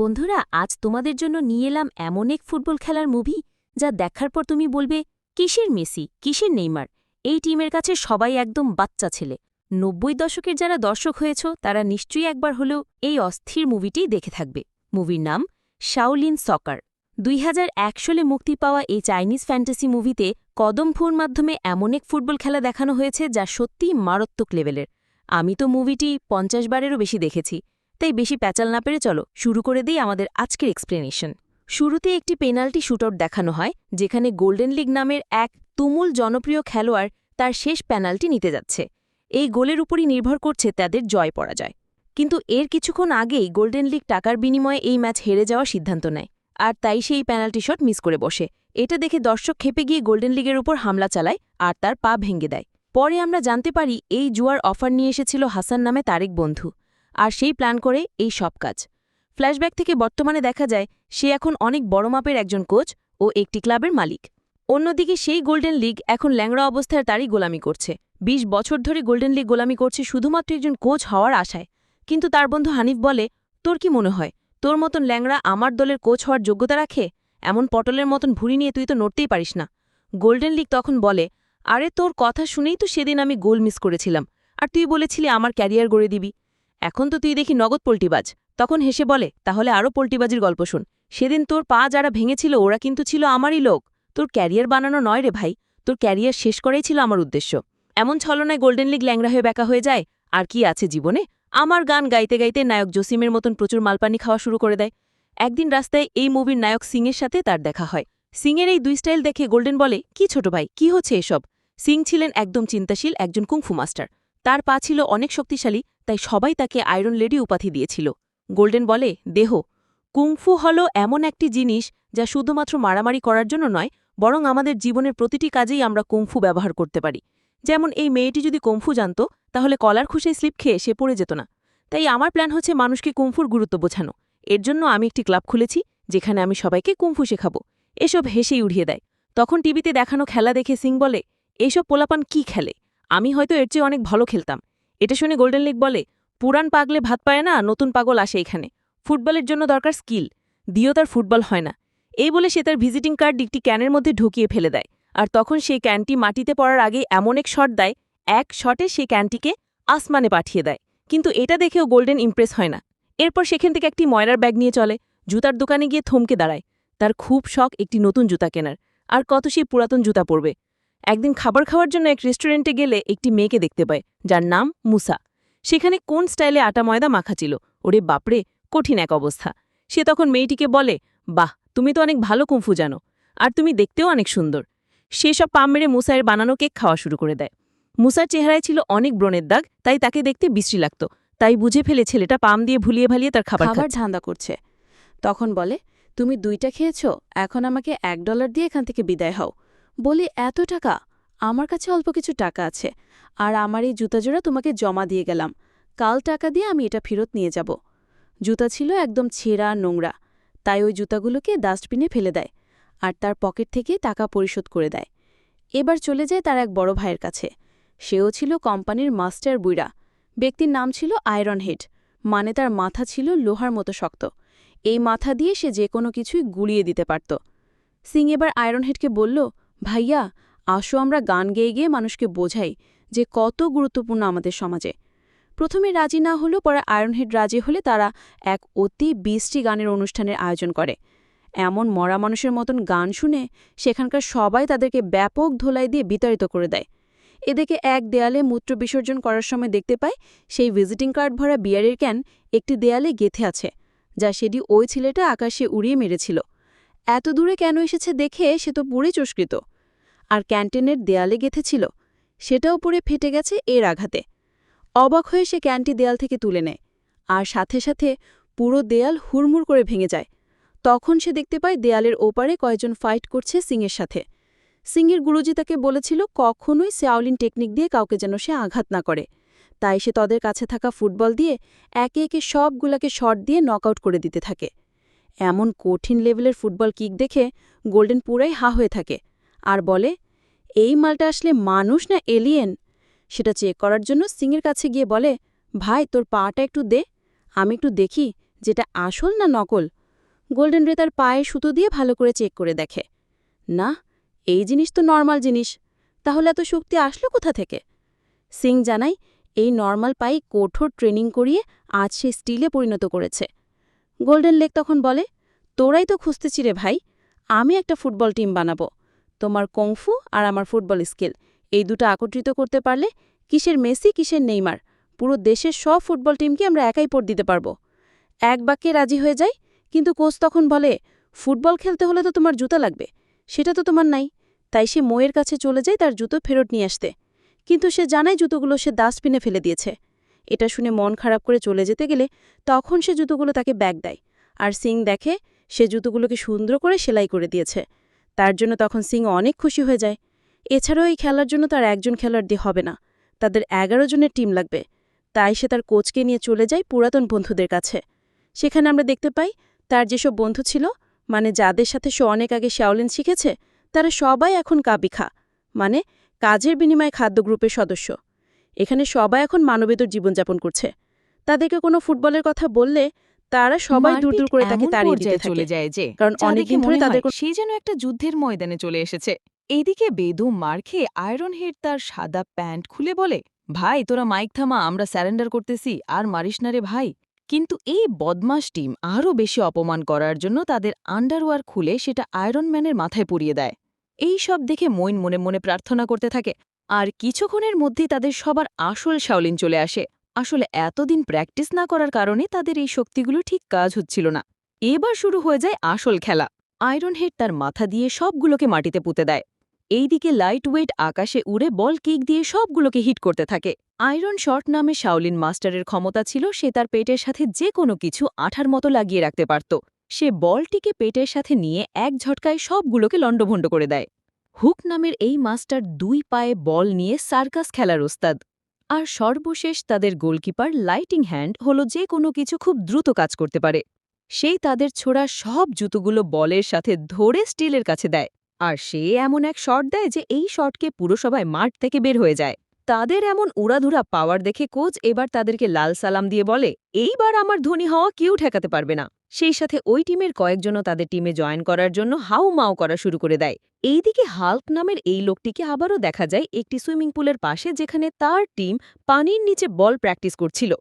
বন্ধুরা, আজ তোমাদের জন্য নিয়ে এলাম এমন এক ফুটবল খেলার মুভি যা দেখার পর তুমি বলবে, কিসের মেসি? কিসের নেইমার? এই টিমের কাছে সবাই একদম বাচ্চা ছেলে। নব্বই দশকের যারা দর্শক হয়েছ, তারা নিশ্চয়ই একবার হলেও এই অস্থির মুভিটি দেখে থাকবে। মুভির নাম, শাওলিন সকার। দুই হাজার এক সালে মুক্তি পাওয়া এই চাইনিজ ফ্যান্টাসি মুভিতে কদম ফুর মাধ্যমে এমন এক ফুটবল খেলা দেখানো হয়েছে যা সত্যিই মারাত্মক লেভেলের। আমি তো মুভিটি পঞ্চাশ বারেরও বেশি দেখেছি। তাই বেশি প্যাচাল না পেরে চলো, শুরু করে দিই আমাদের আজকের এক্সপ্লেনেশন শুরুতে একটি পেনাল্টি শুটআউট দেখানো হয়, যেখানে গোল্ডেন লিগ নামের এক তুমুল জনপ্রিয় খেলোয়াড় তার শেষ পেনাল্টি নিতে যাচ্ছে। এই গোলের উপরই নির্ভর করছে তাদের জয় পরাজয়। কিন্তু এর কিছুক্ষণ আগেই গোল্ডেন লিগ টাকার বিনিময়ে এই ম্যাচ হেরে যাওয়ার সিদ্ধান্ত নেয়, আর তাই সেই পেনাল্টি শট মিস করে বসে। এটা দেখে দর্শক খেপে গিয়ে গোল্ডেন লিগের উপর হামলা চালায় আর তার পা ভেঙে দেয়। পরে আমরা জানতে পারি, এই জুয়ার অফার নিয়ে এসেছিল হাসান নামে তারেক বন্ধু। আর সেই প্ল্যান করে এই সব কাজ। ফ্ল্যাশব্যাক থেকে বর্তমানে দেখা যায়, সে এখন অনেক বড় মাপের একজন কোচ ও একটি ক্লাবের মালিক। অন্যদিকে সেই গোল্ডেন লিগ এখন ল্যাংড়া অবস্থায় তারই গোলামি করছে। ২০ বছর ধরে গোল্ডেন লিগ গোলামি করছে শুধুমাত্র একজন কোচ হওয়ার আশায়। কিন্তু তার বন্ধু হানিফ বলে, তোর কি মনে হয়? তোর মতন ল্যাংড়া আমার দলের কোচ হওয়ার যোগ্যতা রাখে? এমন পটলের মতন ভুড়ি নিয়ে তুই তো নড়তেই পারিস না। গোল্ডেন লিগ তখন বলে, আরে তোর কথা শুনেই তো সেদিন আমি গোল মিস করেছিলাম। আর তুই বলেছিলি আমার ক্যারিয়ার গড়ে দিবি। এখন তো তুই দেখি নগদ পোল্টিবাজ। তখন হেসে বলে, তাহলে আরও পোল্টিবাজির গল্প শোন। সেদিন তোর পা যারা ভেঙেছিল, ওরা কিন্তু ছিল আমারই লোক। তোর ক্যারিয়ার বানানো নয় রে ভাই, তোর ক্যারিয়ার শেষ করাই ছিল আমার উদ্দেশ্য। এমন ছলনায় গোল্ডেন লিগ ল্যাংরা হয়ে ব্যাকা হয়ে যায়, আর কি আছে জীবনে? আমার গান গাইতে গাইতে নায়ক জসিমের মতন প্রচুর মালপানি খাওয়া শুরু করে দেয়। একদিন রাস্তায় এই মুভির নায়ক সিংয়ের সাথে তার দেখা হয়। সিংয়ের এই দুই স্টাইল দেখে গোল্ডেন বলে, কি ছোট ভাই, কি হচ্ছে এসব? সিং ছিলেন একদম চিন্তাশীল একজন কুংফু মাস্টার। তার পা ছিল অনেক শক্তিশালী, তাই সবাই তাকে আয়রন লেডি উপাধি দিয়েছিল। গোল্ডেন বলে, দেহ, কুংফু হল এমন একটি জিনিস যা শুধুমাত্র মারামারি করার জন্য নয়, বরং আমাদের জীবনের প্রতিটি কাজেই আমরা কুংফু ব্যবহার করতে পারি। যেমন এই মেয়েটি যদি কুংফু জানত, তাহলে কলার খুশে স্লিপ খেয়ে সে পড়ে যেত না। তাই আমার প্ল্যান হচ্ছে মানুষকে কুংফুর গুরুত্ব বোঝানো। এর জন্য আমি একটি ক্লাব খুলেছি, যেখানে আমি সবাইকে কুংফু শেখাবো। এসব হেসেই উড়িয়ে দেয়। তখন টিভিতে দেখানো খেলা দেখে সিং বলে এইসব পোলাপান কি খেলে? আমি হয়তো এর চেয়ে অনেক ভালো খেলতাম। এটা শুনে গোল্ডেন লিগ বলে, পুরান পাগলে ভাত পায় না, নতুন পাগল আসে এখানে। ফুটবলের জন্য দরকার স্কিল। দিও তার ফুটবল হয় না। এই বলে সে তার ভিজিটিং কার্ড একটি ক্যানের মধ্যে ঢুকিয়ে ফেলে দেয়। আর তখন সেই ক্যানটি মাটিতে পড়ার আগে এমন এক শট দেয়, এক শটে সেই ক্যানটিকে আসমানে পাঠিয়ে দেয়। কিন্তু এটা দেখেও গোল্ডেন ইমপ্রেস হয় না। এরপর সেখান থেকে একটি ময়লার ব্যাগ নিয়ে চলে, জুতার দোকানে গিয়ে থমকে দাঁড়ায়। তার খুব শখ একটি নতুন জুতা কেনার। আর কত সেই পুরাতন জুতা পরবে। একদিন খাবার খাওয়ার জন্য এক রেস্টুরেন্টে গেলে একটি মেয়েকে দেখতে পায় যার নাম মুসা। সেখানে কোন স্টাইলে আটা ময়দা মাখা ছিল? ওরে বাপরে কঠিন এক অবস্থা। সে তখন মেয়েটিকে বলে বাহ তুমি তো অনেক ভালো কুমফু জানো আর তুমি দেখতেও অনেক সুন্দর। সে সব পাম মেরে মুসায়ের বানানো কেক খাওয়া শুরু করে দেয়। মুসার চেহারায় ছিল অনেক ব্রণের দাগ তাই তাকে দেখতে বিশ্রী লাগত। তাই বুঝে ফেলে ছেলেটা পাম দিয়ে ভুলিয়ে ভালিয়ে তার খাবার খাবার। ধান্দা করছে। তখন বলে তুমি দুইটা খেয়েছ এখন আমাকে এক ডলার দিয়ে এখান থেকে বিদায় হও। বলি, এত টাকা? আমার কাছে অল্প কিছু টাকা আছে। আর আমার এই জুতাজোড়া তোমাকে জমা দিয়ে গেলাম। কাল টাকা দিয়ে আমি এটা ফেরত নিয়ে যাব। জুতা ছিল একদম ছেঁড়া, নোংরা। তাই ওই জুতাগুলোকে ডাস্টবিনে ফেলে দেয়। আর তার পকেট থেকে টাকা পরিশোধ করে দেয়। এবার চলে যায় তার এক বড় ভাইয়ের কাছে। সেও ছিল কোম্পানির মাস্টার বুইরা ব্যক্তির নাম ছিল আয়রন হেড। মানে তার মাথা ছিল লোহার মতো শক্ত। এই মাথা দিয়ে সে যে কোনো কিছুই গুলিয়ে দিতে পারত। সিং এবার আয়রনহেডকে বলল ভাইয়া, আসো আমরা গান গেয়ে গিয়ে মানুষকে বোঝাই যে কত গুরুত্বপূর্ণ আমাদের সমাজে। প্রথমে রাজি না হলেও পরে আয়রনহেড রাজি হলে তারা এক অতি বিশটি গানের অনুষ্ঠানের আয়োজন করে। এমন মরা মানুষের মতন গান শুনে সেখানকার সবাই তাদেরকে ব্যাপক ধোলাই দিয়ে বিতাড়িত করে দেয়। এদিকে এক দেয়ালে মূত্র বিসর্জন করার সময় দেখতে পায় সেই ভিজিটিং কার্ড ভরা বিয়ারের ক্যান একটি দেয়ালে গেথে আছে, যা সেটি ওই ছেলেটা আকাশে উড়িয়ে মেরেছিল। এত দূরে কেন এসেছে দেখে সে তো পুরে চস্কৃত আর ক্যান্টিনের দেয়ালে গেথেছিল, সেটাও পুড়ে ফেটে গেছে এর আঘাতে। অবাক হয়ে সে ক্যানটি দেয়াল থেকে তুলে নেয়, আর সাথে সাথে পুরো দেয়াল হুড়মুড় করে ভেঙে যায়। তখন সে দেখতে পায় দেয়ালের ওপারে কয়েকজন ফাইট করছে সিংয়ের সাথে। সিংয়ের গুরুজি তাকে বলেছিল, কখনোই শ্যাওলিন টেকনিক দিয়ে কাউকে যেন সে আঘাত না করে। তাই সে তাদের কাছে থাকা ফুটবল দিয়ে একে একে সবগুলাকে শট দিয়ে নকআউট করে দিতে থাকে। এমন কঠিন লেভেলের ফুটবল কিক দেখে গোল্ডেন পুরাই হা হয়ে থাকে। আর বলে, এই মালটা আসলে মানুষ না এলিয়েন সেটা চেক করার জন্য সিংয়ের কাছে গিয়ে বলে, ভাই, তোর পাটা একটু দে, আমি একটু দেখি যেটা আসল না নকল। গোল্ডেন রে তার পায়ে সুতো দিয়ে ভালো করে চেক করে দেখে। না, এই জিনিস তো নর্মাল জিনিস, তাহলে এত শক্তি আসলো কোথা থেকে? সিং জানাই এই নর্মাল পাই কঠোর ট্রেনিং করিয়ে আজ সে স্টিলে পরিণত করেছে। গোল্ডেন লেক তখন বলে, তোরাই তো খুঁজতেছি রে ভাই, আমি একটা ফুটবল টিম বানাবো। তোমার কংফু আর আমার ফুটবল স্কিল। এই দুটো একত্রিত করতে পারলে কিসের মেসি, কিসের নেইমার, পুরো দেশের সব ফুটবল টিমকে আমরা একাই পড় দিতে পারব। এক বাক্যে রাজি হয়ে যায় কিন্তু কোচ তখন বলে, ফুটবল খেলতে হলে তো তোমার জুতা লাগবে, সেটা তো তোমার নাই। তাই সে মোয়ের কাছে চলে যায় তার জুতো ফেরত নিয়ে আসতে। কিন্তু সে জানায় জুতোগুলো সে ডাস্টবিনে ফেলে দিয়েছে। এটা শুনে মন খারাপ করে চলে যেতে গেলে তখন সে জুতোগুলো তাকে ব্যাগ দেয়। আর সিং দেখে সে জুতোগুলোকে সুন্দর করে সেলাই করে দিয়েছে। তার জন্য তখন সিং অনেক খুশি হয়ে যায়। এছাড়াও এই খেলার জন্য তার একজন খেলোয়াড় দিয়ে হবে না। তাদের এগারো জনের টিম লাগবে। তাই সে তার কোচকে নিয়ে চলে যায় পুরাতন বন্ধুদের কাছে। সেখানে আমরা দেখতে পাই, তার যেসব বন্ধু ছিল মানে যাদের সাথে সে অনেক আগে শ্যাওলিন শিখেছে, তারা সবাই এখন কাবিখা মানে কাজের বিনিময়ে খাদ্য গ্রুপের সদস্য। এখানে সবাই এখন মানবেতর জীবনযাপন করছে। তাদেরকে কোনো ফুটবলের কথা বললে তারা সবাই দূর দূর করে তাকে তাড়িয়ে দিতে চলে যায় যে কারণ অনেকদিন ধরে তাদের সে যেন একটা যুদ্ধের ময়দানে চলে এসেছে। এদিকে বেদম মার খেয়ে আয়রন হেড তার সাদা প্যান্ট খুলে বলে ভাই তোরা মাইক থামা আমরা স্যারেন্ডার করতেছি আর মারিস না রে ভাই। কিন্তু এই বদমাস টিম আরও বেশি অপমান করার জন্য তাদের আন্ডারওয়ার খুলে সেটা আয়রন ম্যানের মাথায় পুড়িয়ে দেয়। এই সব দেখে মইন মনে মনে প্রার্থনা করতে থাকে আর কিছুক্ষণের মধ্যেই তাদের সবার আসল শাওলিন চলে আসে। আসলে এতদিন প্র্যাকটিস না করার কারণে তাদের এই শক্তিগুলো ঠিক কাজ হচ্ছিল না। এবার শুরু হয়ে যায় আসল খেলা। আয়রন হেড তার মাথা দিয়ে সবগুলোকে মাটিতে পুঁতে দেয়। এইদিকে লাইট ওয়েট আকাশে উড়ে বল কিক দিয়ে সবগুলোকে হিট করতে থাকে। আয়রন শর্ট নামে শাওলিন মাস্টারের ক্ষমতা ছিল, সে তার পেটের সাথে যে কোনো কিছু আঠার মতো লাগিয়ে রাখতে পারত। সে বলটিকে পেটের সাথে নিয়ে এক ঝটকায় সবগুলোকে লণ্ডভণ্ড করে দেয়। হুক নামের এই মাস্টার দুই পায়ে বল নিয়ে সার্কাস খেলার ওস্তাদ। আর সর্বশেষ তাদের গোলকিপার লাইটিং হ্যান্ড হল যে কোনো কিছু খুব দ্রুত কাজ করতে পারে। সেই তাদের ছোড়া সব জুতোগুলো বলের সাথে ধরে স্টিলের কাছে দেয় আর সে এমন এক শট দেয় যে এই শটকে পুরসভায় মাঠ থেকে বের হয়ে যায়। তাদের এমন উড়াধুরা পাওয়ার দেখে কোচ এবার তাদেরকে লাল সালাম দিয়ে বলে, এইবার আমার ধনী হওয়া কেউ ঠেকাতে পারবে না। সেই সাথে ওই টিমের কয়েকজনও তাদের টিমে জয়েন করার জন্য হাউ মাও করা শুরু করে দেয়। এইদিকে হাল্ক নামের এই লোকটিকে আবারও দেখা যায় একটি সুইমিং পুলের পাশে যেখানে তার টিম পানির নিচে বল প্র্যাকটিস করছিল।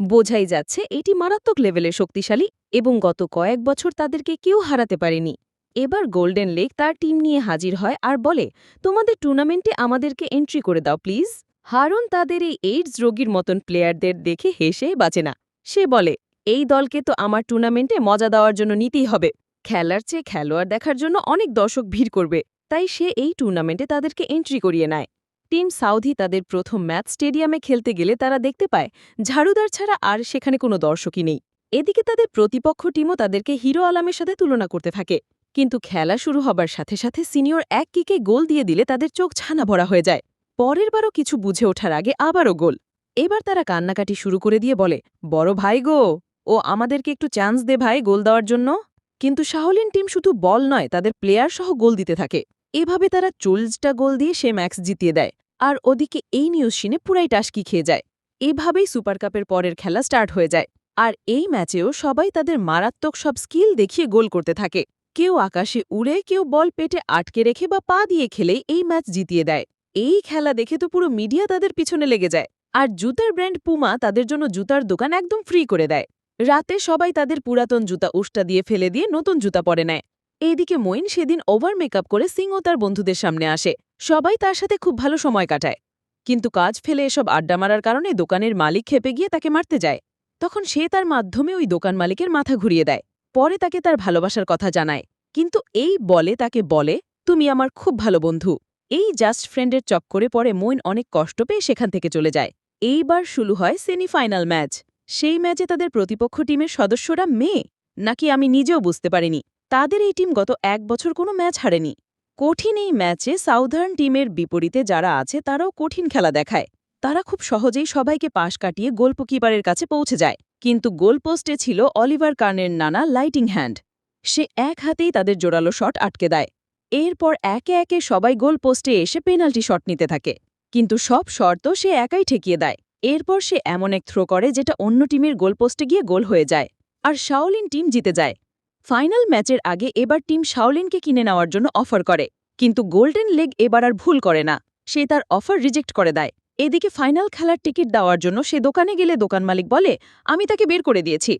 বোঝাই যাচ্ছে এটি মারাত্মক লেভেলের শক্তিশালী এবং গত কয়েক বছর তাদেরকে কেউ হারাতে পারেনি। এবার গোল্ডেন লেক তার টিম নিয়ে হাজির হয় আর বলে, তোমাদের টুর্নামেন্টে আমাদেরকে এন্ট্রি করে দাও, প্লিজ। হারুন তাদের এই এইডস রোগীর মতন প্লেয়ারদের দেখে হেসে বাঁচে না। সে বলে এই দলকে তো আমার টুর্নামেন্টে মজা দেওয়ার জন্য নিতেই হবে। খেলার চেয়ে খেলোয়াড় দেখার জন্য অনেক দর্শক ভিড় করবে, তাই সে এই টুর্নামেন্টে তাদেরকে এন্ট্রি করিয়ে নেয়। টিম সাউথি তাদের প্রথম ম্যাচ স্টেডিয়ামে খেলতে গেলে তারা দেখতে পায়, ঝাড়ুদার ছাড়া আর সেখানে কোনো দর্শকই নেই। এদিকে তাদের প্রতিপক্ষ টিমও তাদেরকে হিরো আলামের সাথে তুলনা করতে থাকে। কিন্তু খেলা শুরু হবার সাথে সাথে সিনিয়র এক কিকে গোল দিয়ে দিলে তাদের চোখ ছানা ভরা হয়ে যায়। পরের বারও কিছু বুঝে ওঠার আগে আবারও গোল। এবার তারা কান্নাকাটি শুরু করে দিয়ে বলে, বড় ভাই গো! ও আমাদেরকে একটু চান্স দে ভাই গোল দেওয়ার জন্য। কিন্তু শাহলিন টিম শুধু বল নয়, তাদের প্লেয়ার সহ গোল দিতে থাকে। এভাবে তারা চল্লিশটা গোল দিয়ে সে ম্যাক্স জিতিয়ে দেয়। আর ওদিকে এই নিউজ শুনে পুরাই টাসকি খেয়ে যায়। এভাবেই সুপার কাপের পরের খেলা স্টার্ট হয়ে যায়। আর এই ম্যাচেও সবাই তাদের মারাত্মক সব স্কিল দেখিয়ে গোল করতে থাকে। কেউ আকাশে উড়ে, কেউ বল পেটে আটকে রেখে বা পা দিয়ে খেলেই এই ম্যাচ জিতিয়ে দেয়। এই খেলা দেখে তো পুরো মিডিয়া তাদের পিছনে লেগে যায়। আর জুতার ব্র্যান্ড পুমা তাদের জন্য জুতার দোকান একদম ফ্রি করে দেয়। রাতে সবাই তাদের পুরাতন জুতা উষ্টা দিয়ে ফেলে দিয়ে নতুন জুতা পরে নেয়। এইদিকে মইন সেদিন ওভার মেকআপ করে সিং ও তার বন্ধুদের সামনে আসে। সবাই তার সাথে খুব ভালো সময় কাটায়। কিন্তু কাজ ফেলে এসব আড্ডা মারার কারণে দোকানের মালিক খেপে গিয়ে তাকে মারতে যায়। তখন সে তার মাধ্যমে ওই দোকান মালিকের মাথা ঘুরিয়ে দেয়। পরে তাকে তার ভালোবাসার কথা জানায়। কিন্তু এই বলে তাকে বলে, তুমি আমার খুব ভালো বন্ধু। এই জাস্ট ফ্রেন্ডের চক্করে পরে মইন অনেক কষ্ট পেয়ে সেখান থেকে চলে যায়। এইবার শুরু হয় সেমিফাইনাল ম্যাচ। সেই ম্যাচে তাদের প্রতিপক্ষ টিমের সদস্যরা মেয়ে? নাকি আমি নিজেও বুঝতে পারিনি। তাদের এই টিম গত এক বছর কোনো ম্যাচ হারেনি। কঠিন এই ম্যাচে সাউদার্ন টিমের বিপরীতে যারা আছে, তারাও কঠিন খেলা দেখায়। তারা খুব সহজেই সবাইকে পাশ কাটিয়ে গোলকিপারের কাছে পৌঁছে যায়। কিন্তু গোলপোস্টে ছিল অলিভার কার্নের নানা লাইটিং হ্যান্ড। সে এক হাতেই তাদের জোরালো শট আটকে দেয়। এরপর একে একে সবাই গোল পোস্টে এসে পেনাল্টি শট নিতে থাকে। কিন্তু সব শর্ত সে একাই ঠেকিয়ে দেয়। এরপর সে এমন এক থ্রো করে যেটা অন্য টিমের গোলপোস্টে গিয়ে গোল হয়ে যায় আর শাওলিন টিম জিতে যায়। ফাইনাল ম্যাচের আগে এবার টিম শাওলিনকে কিনে নেওয়ার জন্য অফার করে, কিন্তু গোল্ডেন লেগ এবার আর ভুল করে না। সে তার অফার রিজেক্ট করে দেয়। এদিকে ফাইনাল খেলার টিকিট দেওয়ার জন্য সে দোকানে গেলে দোকান মালিক বলে, আমি তাকে বের করে দিয়েছি।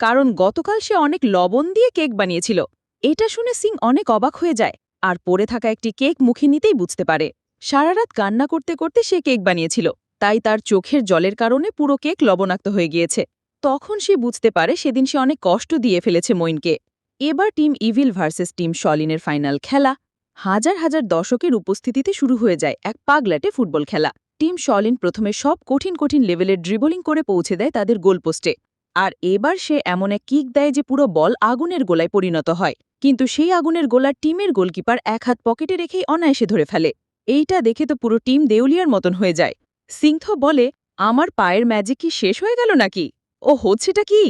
কারণ গতকাল সে অনেক লবণ দিয়ে কেক বানিয়েছিল। এটা শুনে সিং অনেক অবাক হয়ে যায় আর পড়ে থাকা একটি কেক মুখে নিতেই বুঝতে পারে। সারারাত কান্না করতে করতে সে কেক বানিয়েছিল। তাই তার চোখের জলের কারণে পুরো কেক লবণাক্ত হয়ে গিয়েছে। তখন সে বুঝতে পারে সেদিন সে অনেক কষ্ট দিয়ে ফেলেছে মইনকে এবার টিম ইভিল ভার্সেস টিম শলিনের ফাইনাল খেলা হাজার হাজার দর্শকের উপস্থিতিতে শুরু হয়ে যায় এক পাগলাটে ফুটবল খেলা। টিম শলিন প্রথমে সব কঠিন কঠিন লেভেলের ড্রিবলিং করে পৌঁছে দেয় তাদের গোলপোস্টে আর এবার সে এমন এক কিক দেয় যে পুরো বল আগুনের গোলায় পরিণত হয়। কিন্তু সেই আগুনের গোলা টিমের গোলকিপার এক হাত পকেটে রেখেই অনায়াসে ধরে ফেলে। এইটা দেখে তো পুরো টিম দেউলিয়ার মতন হয়ে যায়। সিংথ বলে, আমার পায়ের ম্যাজিক কি শেষ হয়ে গেল নাকি? ও হচ্ছেটা কি?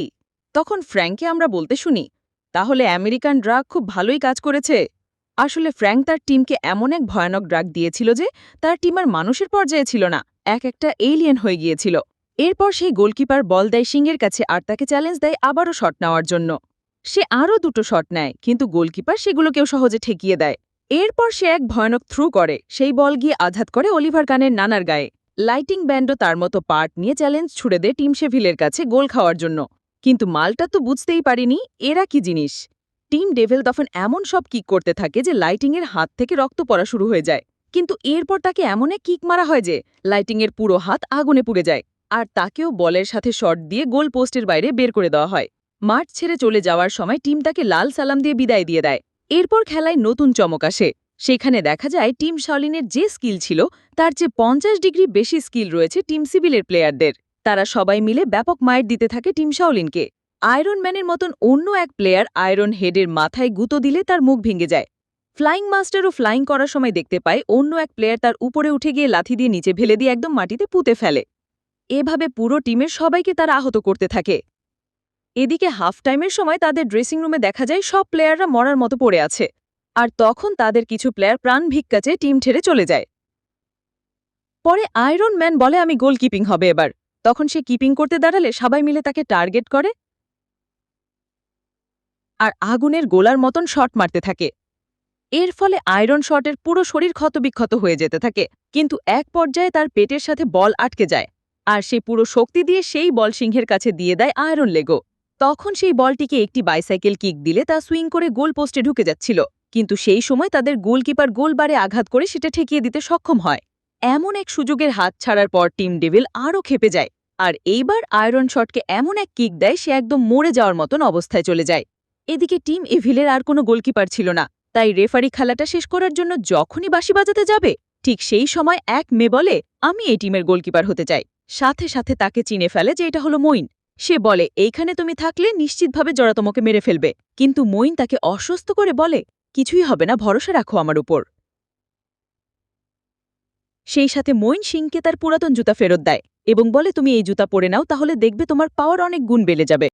তখন ফ্র্যাঙ্ককে আমরা বলতে শুনি, তাহলে আমেরিকান ড্রাগ খুব ভালোই কাজ করেছে। আসলে ফ্র্যাঙ্ক তার টিমকে এমন এক ভয়ানক ড্রাগ দিয়েছিল যে, তার টিম আর মানুষের পর্যায়ে ছিল না, এক একটা এলিয়েন হয়ে গিয়েছিল। এরপর সেই গোলকিপার বল দেয় সিংয়ের কাছে আর তাকে চ্যালেঞ্জ দেয় আবারও শট নেওয়ার জন্য। সে আরও দুটো শট নেয়, কিন্তু গোলকিপার সেগুলোকেও সহজে ঠেকিয়ে দেয়। এরপর সে এক ভয়ানক থ্রু করে, সেই বল গিয়ে আঘাত করে অলিভার কানের নানার গায়ে। লাইটিং ব্যান্ডও তার মতো পার্ট নিয়ে চ্যালেঞ্জ ছুড়ে দেয় টিম শেভিলের কাছে গোল খাওয়ার জন্য। কিন্তু মালটা তো বুঝতেই পারিনি, এরা কি জিনিস? টিম ডেভেল তখন এমন সব কিক করতে থাকে যে লাইটিংয়ের হাত থেকে রক্ত পড়া শুরু হয়ে যায়। কিন্তু এরপর তাকে এমন এক কিক মারা হয় যে লাইটিংয়ের পুরো হাত আগুনে পুড়ে যায় আর তাকেও বলের সাথে শট দিয়ে গোল পোস্টের বাইরে বের করে দেওয়া হয়। মাঠ ছেড়ে চলে যাওয়ার সময় টিম তাকে লাল সালাম দিয়ে বিদায় দিয়ে দেয়। এরপর খেলায় নতুন চমক আসে। সেখানে দেখা যায় টিম শাওলিনের যে স্কিল ছিল, তার চেয়ে পঞ্চাশ ডিগ্রি বেশি স্কিল রয়েছে টিম সিভিলের প্লেয়ারদের। তারা সবাই মিলে ব্যাপক মায়ের দিতে থাকে টিম শাওলিনকে। আয়রন ম্যানের মতন অন্য এক প্লেয়ার আয়রন হেডের মাথায় গুঁতো দিলে তার মুখ ভেঙে যায়। ফ্লাইং মাস্টারও ফ্লাইং করার সময় দেখতে পায়, অন্য এক প্লেয়ার তার উপরে উঠে গিয়ে লাথি দিয়ে নিচে ফেলে দিয়ে একদম মাটিতে পুঁতে ফেলে। এভাবে পুরো টিমের সবাইকে তারা আহত করতে থাকে। এদিকে হাফ টাইমের সময় তাদের ড্রেসিং রুমে দেখা যায় সব প্লেয়াররা মরার মতো পড়ে আছে। আর তখন তাদের কিছু প্লেয়ার প্রাণ ভিক্ষা চেয়ে টিম ছেড়ে চলে যায়। পরে আয়রন ম্যান বলে, আমি গোলকিপিং হবে এবার। তখন সে কিপিং করতে দাঁড়ালে সবাই মিলে তাকে টার্গেট করে আর আগুনের গোলার মতন শট মারতে থাকে। এর ফলে আয়রন শটের পুরো শরীর ক্ষতবিক্ষত হয়ে যেতে থাকে, কিন্তু এক পর্যায়ে তার পেটের সাথে বল আটকে যায় আর সে পুরো শক্তি দিয়ে সেই বল সিংহের কাছে দিয়ে দেয় আয়রন লেগো। তখন সেই বলটিকে একটি বাইসাইকেল কিক দিলে তা সুইং করে গোল পোস্টে ঢুকে যাচ্ছিল। কিন্তু সেই সময় তাদের গোলকিপার গোলবারে আঘাত করে সেটা ঠেকিয়ে দিতে সক্ষম হয়। এমন এক সুযোগের হাত ছাড়ার পর টিম ডেভিল আরও খেপে যায়, আর এইবার আয়রন শটকে এমন এক কিক দেয় সে একদম মরে যাওয়ার মতন অবস্থায় চলে যায়। এদিকে টিম ইভিলের আর কোনো গোলকিপার ছিল না, তাই রেফারি খেলাটা শেষ করার জন্য যখনই বাঁশি বাজাতে যাবে, ঠিক সেই সময় এক মেয়ে বলে, আমি এই টিমের গোলকিপার হতে চাই। সাথে সাথে তাকে চিনে ফেলে যে এটা হলো মইন সে বলে, এইখানে তুমি থাকলে নিশ্চিতভাবে জড়া তোমাকে মেরে ফেলবে। কিন্তু মইন তাকে অসুস্থ করে বলে কিছুই হবে না, ভরসা রাখো আমার উপর। সেই সাথে মইন সিংকে তার পুরাতন জুতা ফেরত দেয় এবং বলে, তুমি এই জুতা পরে নাও, তাহলে দেখবে তোমার পাওয়ার অনেক গুণ বেড়ে যাবে।